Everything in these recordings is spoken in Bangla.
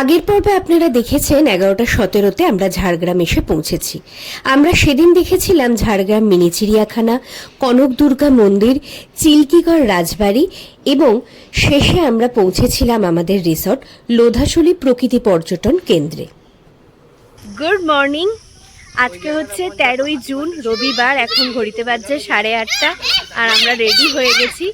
আগের পর্বে আপনারা দেখেছেন এগারোটা সতেরোতে আমরা ঝাড়গ্রাম এসে পৌঁছেছি। আমরা সেদিন দেখেছিলাম ঝাড়গ্রাম মিনি চিড়িয়াখানা, কনক দুর্গা মন্দির, চিল্কিগড় রাজবাড়ি এবং শেষে আমরা পৌঁছেছিলাম আমাদের রিসর্ট লোধাশলী প্রকৃতি পর্যটন কেন্দ্রে। Good morning. আজকে হচ্ছে তেরোই জুন, রবিবার, এখন ঘড়িতে বাজছে সাড়ে আটটা আর আমরা রেডি হয়ে গেছি।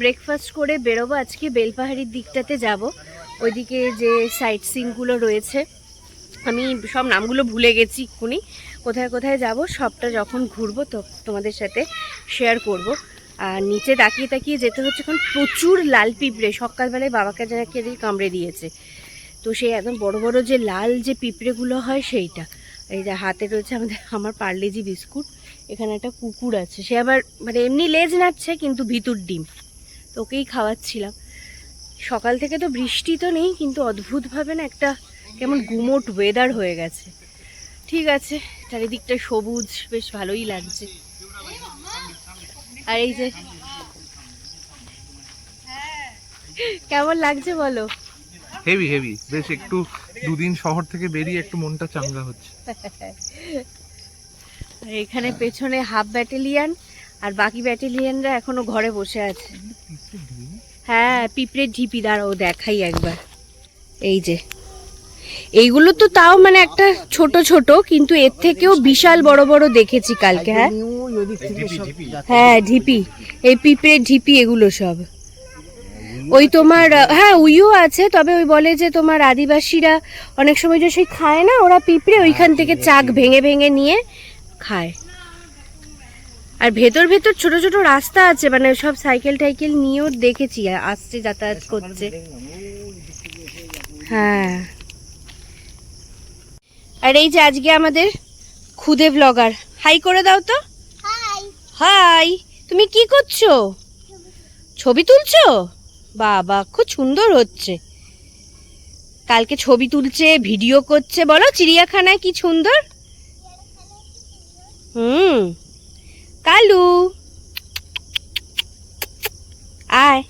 ব্রেকফাস্ট করে বেরোবো। আজকে বেলপাহাড়ির দিকটাতে যাব। ওইদিকে যে সাইট সিনগুলো রয়েছে, আমি সব নামগুলো ভুলে গেছি এক্ষুনি। কোথায় কোথায় যাব, সবটা যখন ঘুরবো তো তোমাদের সাথে শেয়ার করব। আর নিচে তাকিয়ে তাকিয়ে যেতে হচ্ছে এখন প্রচুর লাল পিঁপড়ে, সকালবেলায় বাবাকে নাকি এদিকে কামড়ে দিয়েছে। তো সেই একদম বড় বড় যে লাল যে পিঁপড়েগুলো হয় সেইটা। এই যে হাতে রয়েছে আমাদের, আমার পার্লেজি বিস্কুট, এখানে একটা কুকুর আছে। সে আবার মানে এমনি লেজ নাচ্ছে কিন্তু ভিতর ডিম। তো ওকেই খাওয়াচ্ছিলাম। সকাল থেকে তো বৃষ্টি তো নেই কিন্তু অদ্ভুতভাবে না একটা কেমন গুমোট ওয়েদার হয়ে গেছে। ঠিক আছে চারিদিকটা সবুজ বেশ ভালোই লাগছে। আর এই যে কেমন লাগছে বলো? হেভি হেভি বেশ একটু দুদিন শহর থেকে বেরিয়ে একটু মনটা চাঙ্গা হচ্ছে। আর এখানে পেছনে হাফ ব্যাটালিয়ান আর বাকি ব্যাটালিয়ানরা এখনও ঘরে বসে আছে। হ্যাঁ পিঁপড়ের ঢিপি দাঁড়াও দেখাই একবার। এই যে। এইগুলো তো তাও মানে একটা ছোট ছোট কিন্তু এর থেকেও বিশাল বড় বড় দেখেছি কালকে হ্যাঁ? হ্যাঁ ঢিপি। এই পিঁপড়ের ঢিপি এগুলো সব। ওই তোমার হ্যাঁ উইও আছে তবে ওই বলে যে তোমার আদিবাসীরা অনেক সময় যে সেই খায় না ওরা পিঁপড়ে ওইখান থেকে চাক ভেঙে ভেঙে নিয়ে খায়। আর ভেতর ভেতর ছোট ছোট রাস্তা আছে মানে সব সাইকেল টাইকেল নিয়েও দেখেছি আসছে যাতায়াত করছে। হ্যাঁ। আর এই যে আজকে আমাদের খুদে ব্লগার হাই করে দাও তো। হাই তুমি কি করছ? ছবি তুলছো? বাবা খুব সুন্দর হচ্ছে। কালকে ছবি তুলছে ভিডিও করছে বলো চিড়িয়াখানায় কি সুন্দর? হুম। কালু। আয়।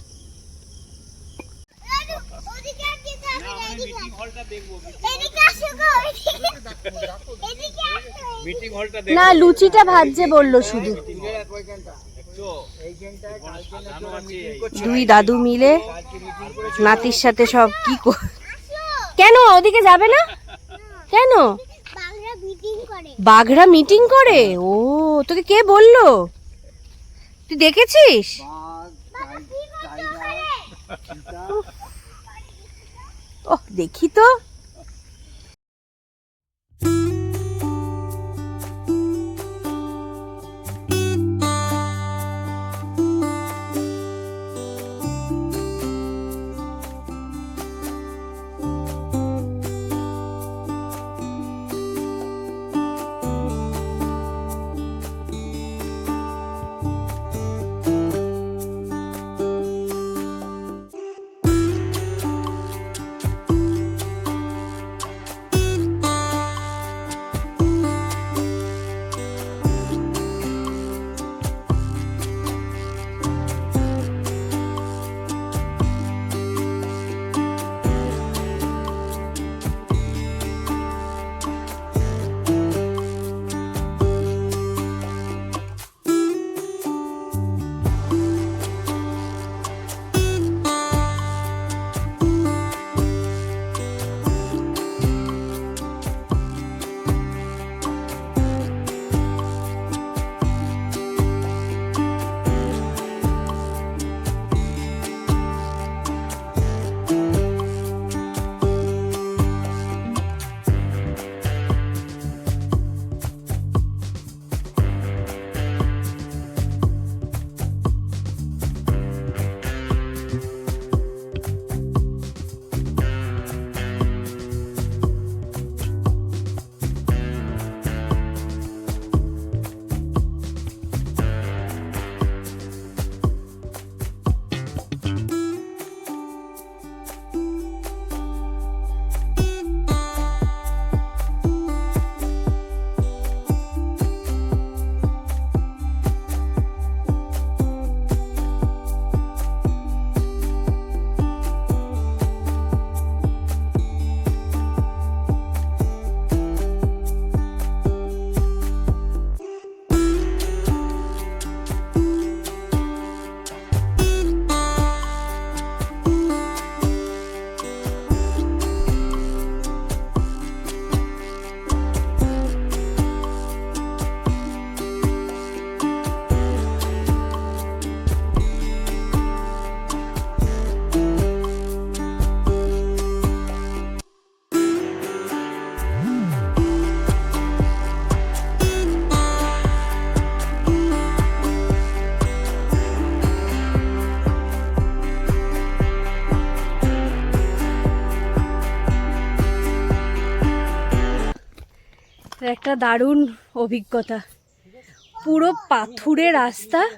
না লুচিটা ভাজছে বলল শুধু। দুই দাদু মিলে নাতির সাথে সব কি কেন? ওদিকে যাবে না? কেন? বাঘরা মিটিং করে? ও তোকে কে বলল? তুই দেখেছিস? ওহ দেখি তো। একটা দারুণ অভিজ্ঞতা। পুরো পাথুরে রাস্তা,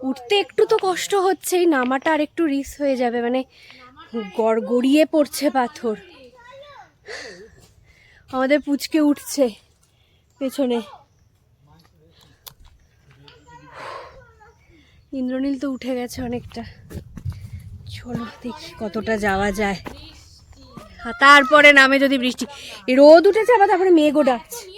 উঠতে একটু তো কষ্ট হচ্ছেই, নামাটা আর একটু রিস হয়ে যাবে মানে গড়গড়িয়ে পড়ছে পাথর। আমাদের পুচকে উঠছে পেছনে। ইন্দ্রনীল তো উঠে গেছে অনেকটা। চলো দেখি কতটা যাওয়া যায়। তারপরে নামে যদি বৃষ্টি। রোদ উঠেছে, আবার তারপরে মেঘও ডাকছে।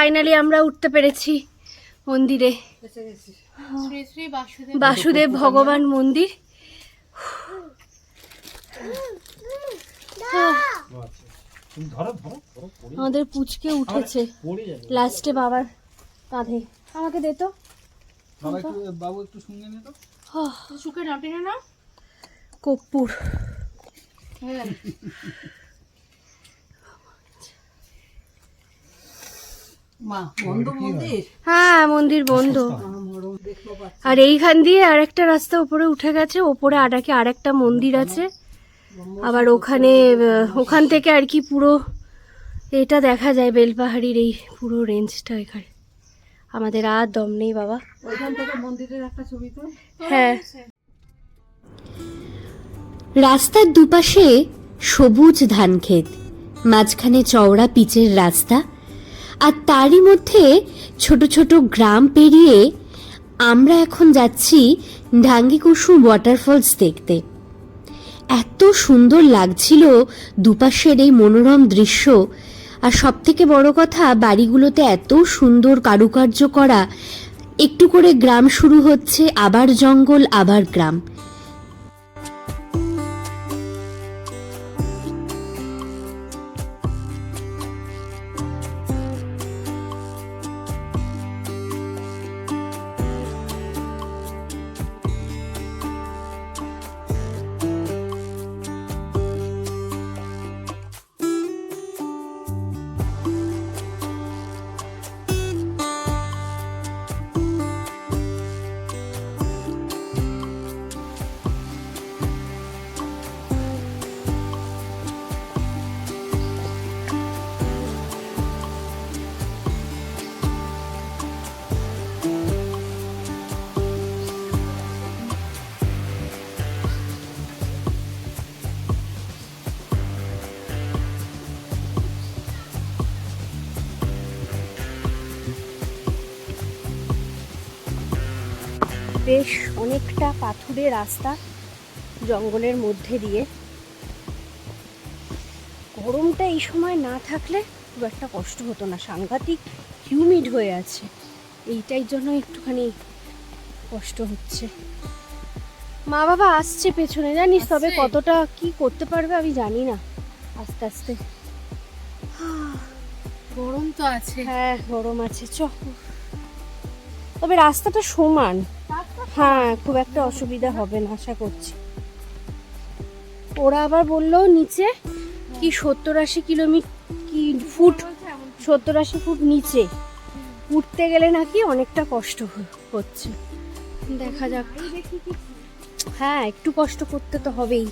ফাইনালি আমরা উঠতে পেরেছি মন্দিরে। বাসুদেব ভগবান মন্দির। আমাদের পুচকে উঠেছে। লাস্টে বাবার কাঁধে। আমাকে দে তো। বাবা একটু শুনে নে তো না বন্ধ মন্দির হ্যাঁ? মন্দির? বন্ধ। আর এইখান দিয়ে আরেকটা রাস্তা উপরে উঠে গেছে ওপরে আটাকে আরেকটা মন্দির আছে। আবার ওখানে ওখান থেকে আর কি পুরো এটা দেখা যায় বেলপাহাড়ির এই পুরো রেঞ্জটা এখানে। আমাদের আর দম নেই বাবা। ওইখান থেকে মন্দিরের একটা ছবি তো? হ্যাঁ। রাস্তার দুপাশে সবুজ ধানক্ষেত মাঝখানে চওড়া পিচের রাস্তা আর তারই মধ্যে ছোট ছোট গ্রাম পেরিয়ে আমরা এখন যাচ্ছি ঢাঙ্গিকুসুম ওয়াটারফলস দেখতে। এত সুন্দর লাগছিল দুপাশের এই মনোরম দৃশ্য। আর সব থেকে বড় কথা, বাড়িগুলোতে এত সুন্দর কারুকার্য করা। একটু করে গ্রাম শুরু হচ্ছে আবার জঙ্গল, আবার গ্রাম। বেশ অনেকটা পাথুরে রাস্তা জঙ্গলের মধ্যে দিয়ে। গরমটা এই সময় না থাকলে খুব একটা কষ্ট হতো না। সাংঘাতিক হিউমিড হয়ে আছে। এইটাই জন্য একটুখানি কষ্ট হচ্ছে। মা বাবা আসছে পেছনে জানিস তবে কতটা কি করতে পারবে আমি জানি না। আস্তে আস্তে। গরম তো আছে। হ্যাঁ গরম আছে। চ। তবে রাস্তাটা সমান। হ্যাঁ খুব একটা অসুবিধা হবে না, আশা করছি। ওরা আবার বলল নিচে কি সত্তর আশি কিলোমিটার কি ফুট সত্তর আশি ফুট নিচে। উঠতে গেলে নাকি অনেকটা কষ্ট হচ্ছে। দেখা যাক। হ্যাঁ একটু কষ্ট করতে তো হবেই।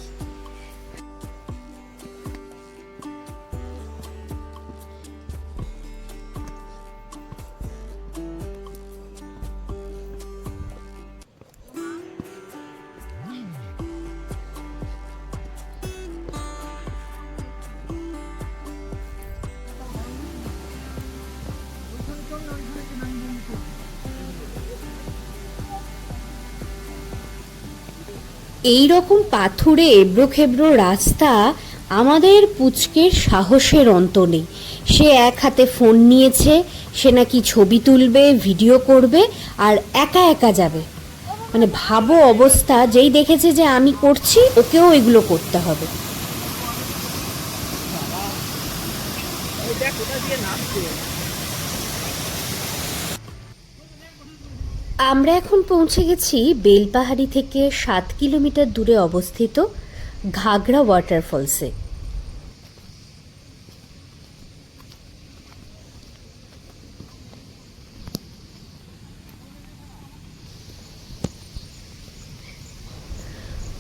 এই রকম পাথুরে এবড়ো খেবড়ো রাস্তা আমাদের পুচকের সাহসের অন্ত নেই। সে এক হাতে ফোন নিয়েছে, সে নাকি ছবি তুলবে ভিডিও করবে, আর একা একা যাবে। মানে ভাবো অবস্থা, যেই দেখেছে যে আমি করছি, ওকেও এগুলো করতে হবে। আমরা এখন পৌঁছে গেছি বেলপাহাড়ি থেকে সাত কিলোমিটার দূরে অবস্থিত ঘাগড়া ওয়াটারফলসে।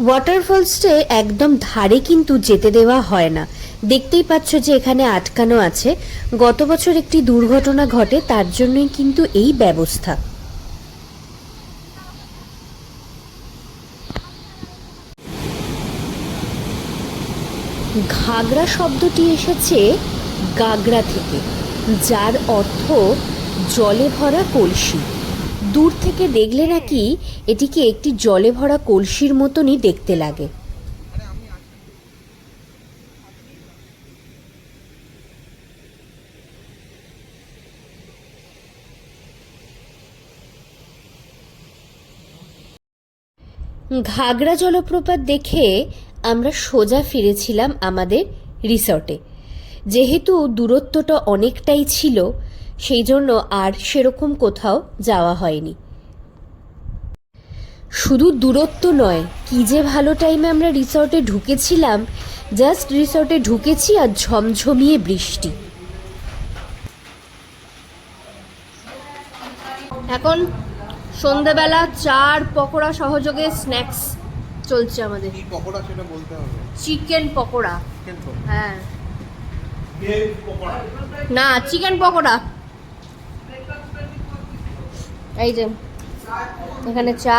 ওয়াটারফলসটে একদম ধারে কিন্তু যেতে দেওয়া হয় না। দেখতেই পাচ্ছ যে এখানে আটকানো আছে। গত বছর একটি দুর্ঘটনা ঘটে, তার জন্যই কিন্তু এই ব্যবস্থা। ঘাগরা শব্দটি এসেছে গাগরা থেকে, যার অর্থ জলে ভরা কলসি। দূর থেকে দেখলে নাকি এটিকে একটি জলে ভরা কলসির মতনই দেখতে লাগে। ঘাগরা জলপ্রপাত দেখে আমরা সোজা ফিরেছিলাম আমাদের রিসর্টে। যেহেতু দূরত্বটা অনেকটাই ছিল, সেই জন্য আর সেরকম কোথাও যাওয়া হয়নি। শুধু দূরত্ব নয়, কি যে ভালো টাইমে আমরা রিসর্টে ঢুকেছিলাম, জাস্ট রিসর্টে ঢুকেছি আর ঝমঝমিয়ে বৃষ্টি। এখন সন্ধেবেলা চার পকোড়া সহযোগে স্ন্যাক্স চলছে আমাদের। কি পকোড়া সেটা বলতে হবে? চিকেন পকোড়া। হ্যাঁ। না চিকেন পকোড়া। এই যে এখানে চা।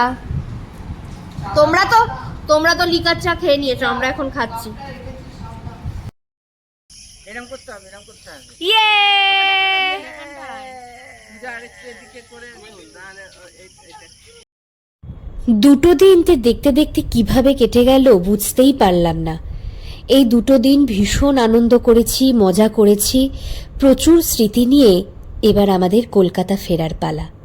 তোমরা তো তোমরা তো লিকার চা খেয়ে নিয়েছো আমরা এখন খাচ্ছি। এরকম করতে হবে এরকম করতে হবে। ইয়ে! আরেকটু এদিকে করে দুটো দিন তে দেখতে দেখতে কীভাবে কেটে গেল বুঝতেই পারলাম না। এই দুটো দিন ভীষণ আনন্দ করেছি, মজা করেছি, প্রচুর স্মৃতি নিয়ে এবার আমাদের কলকাতা ফেরার পালা।